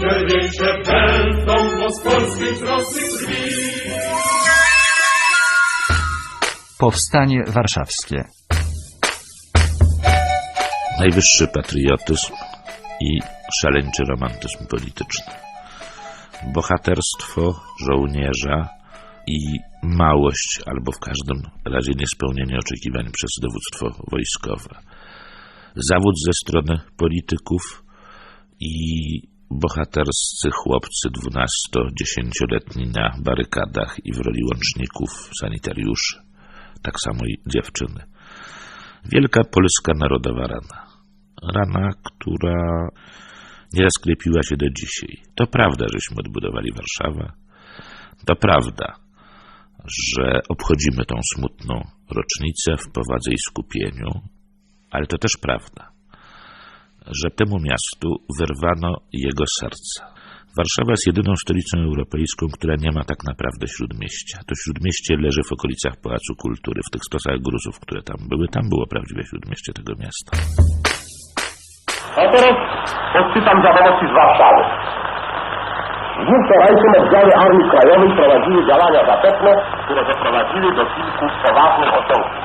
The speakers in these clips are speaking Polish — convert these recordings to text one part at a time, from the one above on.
Czerwiejsze będą, bo z polskiej trosy krwi. Powstanie warszawskie. najwyższy patriotyzm i szaleńczy romantyzm polityczny. Bohaterstwo żołnierza i małość, albo w każdym razie niespełnienie oczekiwań przez dowództwo wojskowe. Zawód ze strony polityków i bohaterscy chłopcy 12-10-letni na barykadach i w roli łączników, sanitariuszy, tak samo i dziewczyny. Wielka polska narodowa rana. Rana, która nie sklepiła się do dzisiaj. To prawda, żeśmy odbudowali Warszawę. To prawda, że obchodzimy tą smutną rocznicę w powadze i skupieniu, ale to też prawda, że temu miastu wyrwano jego serca. Warszawa jest jedyną stolicą europejską, która nie ma tak naprawdę śródmieścia. To śródmieście leży w okolicach Pałacu Kultury, w tych stosach gruzów, które tam były. Tam było prawdziwe śródmieście tego miasta. A teraz odczytam wiadomości z Warszawy. W dniu wczorajszym oddziały Armii Krajowej prowadziły działania zapewne, które doprowadziły do kilku poważnych osiągnięć.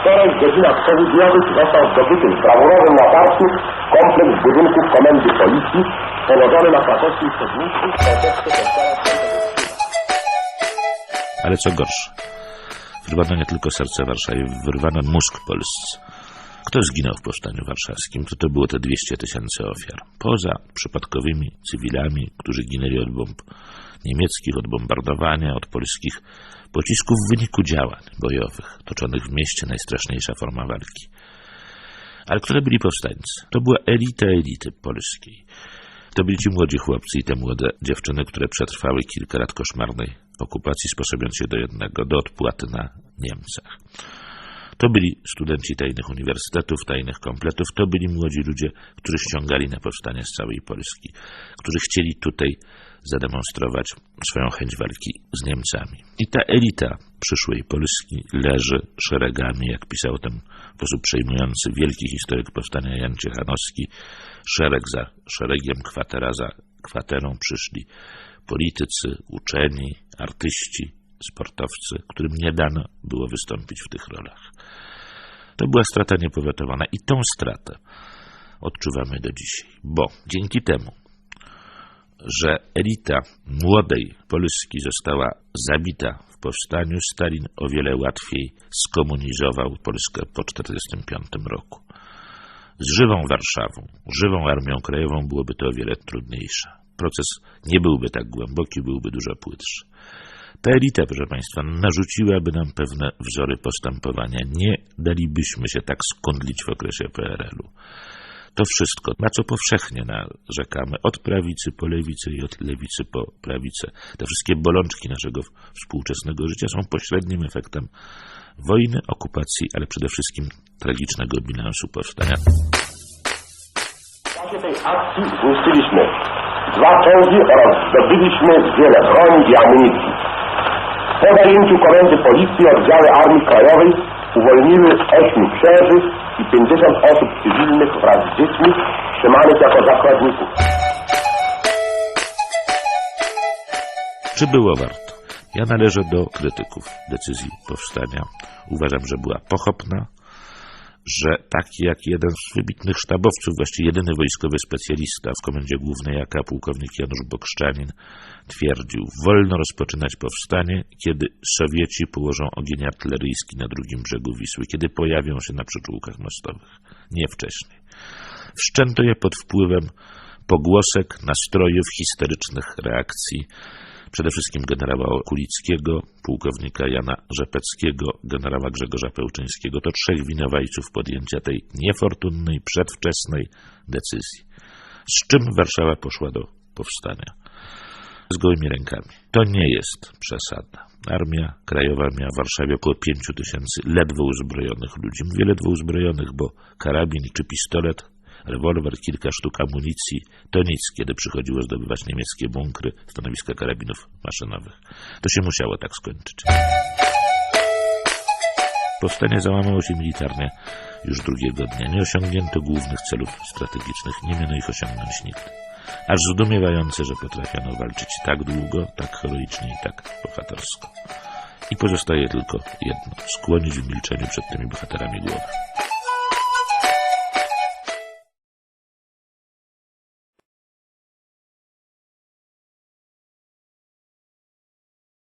Wczoraj w godzinach południowych został zdobyty w brawurowym natarciu kompleks budynków Komendy Policji położony na krakowskim przedmieściu Świętego Ale co gorsze, wyrwano nie tylko serce Warszawy, wyrwano mózg Polsce. Kto zginął w powstaniu warszawskim? To to było te 200 tysięcy ofiar. Poza przypadkowymi cywilami, którzy ginęli od bomb niemieckich, od bombardowania, od polskich pocisków w wyniku działań bojowych toczonych w mieście, najstraszniejsza forma walki. Ale to byli powstańcy? To była elita elity polskiej. To byli ci młodzi chłopcy i te młode dziewczyny, które przetrwały kilka lat koszmarnej okupacji, sposobiąc się do jednego, do odpłaty na Niemcach. To byli studenci tajnych uniwersytetów, tajnych kompletów, to byli młodzi ludzie, którzy ściągali na powstanie z całej Polski, którzy chcieli tutaj zademonstrować swoją chęć walki z Niemcami. I ta elita przyszłej Polski leży szeregami, jak pisał ten w sposób przejmujący wielki historyk powstania Jan Ciechanowski, szereg za szeregiem, kwatera za kwaterą przyszli politycy, uczeni, artyści, sportowcy, którym nie dano było wystąpić w tych rolach. To była strata niepowetowana i tą stratę odczuwamy do dzisiaj, bo dzięki temu, że elita młodej Polski została zabita w powstaniu, Stalin o wiele łatwiej skomunizował Polskę po 1945 roku. Z żywą Warszawą, żywą Armią Krajową byłoby to o wiele trudniejsze. Proces nie byłby tak głęboki, byłby dużo płytszy. Ta elita, proszę Państwa, narzuciłaby nam pewne wzory postępowania. Nie dalibyśmy się tak skundlić w okresie PRL-u. To wszystko, na co powszechnie narzekamy, od prawicy po lewicę i od lewicy po prawicę, te wszystkie bolączki naszego współczesnego życia są pośrednim efektem wojny, okupacji, ale przede wszystkim tragicznego bilansu powstania. W czasie tej akcji zniszczyliśmy dwa czołgi oraz zdobyliśmy wiele broni i amunicji. Po zajęciu komendy policji oddziały Armii Krajowej uwolniły 8 księży i 50 osób cywilnych wraz z dziećmi trzymanych jako zakładników. Czy było warto? Ja należę do krytyków decyzji powstania. Uważam, że była pochopna, że taki jak jeden z wybitnych sztabowców, właściwie jedyny wojskowy specjalista w Komendzie Głównej AK, pułkownik Janusz Bokszczanin, twierdził, wolno rozpoczynać powstanie, kiedy Sowieci położą ogień artyleryjski na drugim brzegu Wisły, kiedy pojawią się na przyczółkach mostowych, nie wcześniej. Wszczęto je pod wpływem pogłosek, nastrojów, histerycznych reakcji, przede wszystkim generała Kulickiego, pułkownika Jana Rzepeckiego, generała Grzegorza Pełczyńskiego. To trzech winowajców podjęcia tej niefortunnej, przedwczesnej decyzji. Z czym Warszawa poszła do powstania? Z gołymi rękami. To nie jest przesada. Armia Krajowa miała w Warszawie około 5 tysięcy ledwo uzbrojonych ludzi. Mówię ledwo uzbrojonych, bo karabin czy pistolet rewolwer, kilka sztuk amunicji, to nic, kiedy przychodziło zdobywać niemieckie bunkry, stanowiska karabinów maszynowych. To się musiało tak skończyć. Powstanie załamało się militarnie już drugiego dnia. Nie osiągnięto głównych celów strategicznych, nie miano ich osiągnąć nigdy. Aż zdumiewające, że potrafiono walczyć tak długo, tak heroicznie i tak bohatersko. I pozostaje tylko jedno skłonić w milczeniu przed tymi bohaterami głowę.